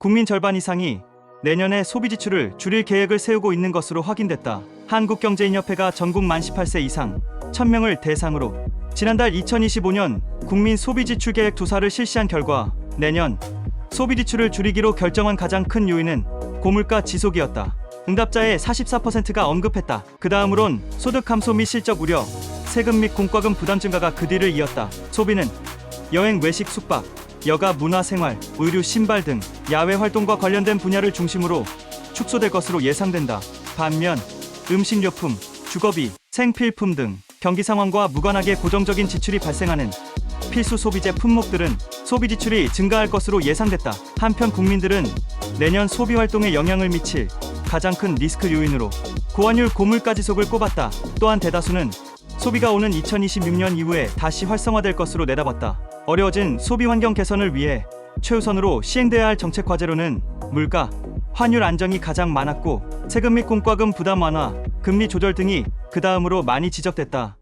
국민 절반 이상이 내년에 소비 지출을 줄일 계획을 세우고 있는 것으로 확인됐다. 한국경제인협회가 전국 만 18세 이상 1000명을 대상으로 지난달 2025년 국민 소비 지출 계획 조사를 실시한 결과 내년 소비 지출을 줄이기로 결정한 가장 큰 요인은 고물가 지속이었다. 응답자의 44%가 언급했다. 그 다음으론 소득 감소 및 실적 우려, 세금 및 공과금 부담 증가가 그 뒤를 이었다. 소비는 여행, 외식, 숙박, 여가, 문화생활, 의류, 신발 등 야외 활동과 관련된 분야를 중심으로 축소될 것으로 예상된다. 반면 음식료품, 주거비, 생필품 등 경기 상황과 무관하게 고정적인 지출이 발생하는 필수 소비재 품목들은 소비 지출이 증가할 것으로 예상됐다. 한편 국민들은 내년 소비 활동에 영향을 미칠 가장 큰 리스크 요인으로 고환율 고물가 지속을 꼽았다. 또한 대다수는 소비가 오는 2026년 이후에 다시 활성화될 것으로 내다봤다. 어려워진 소비 환경 개선을 위해 최우선으로 시행돼야 할 정책 과제로는 물가, 환율 안정이 가장 많았고 세금 및 공과금 부담 완화, 금리 조절 등이 그 다음으로 많이 지적됐다.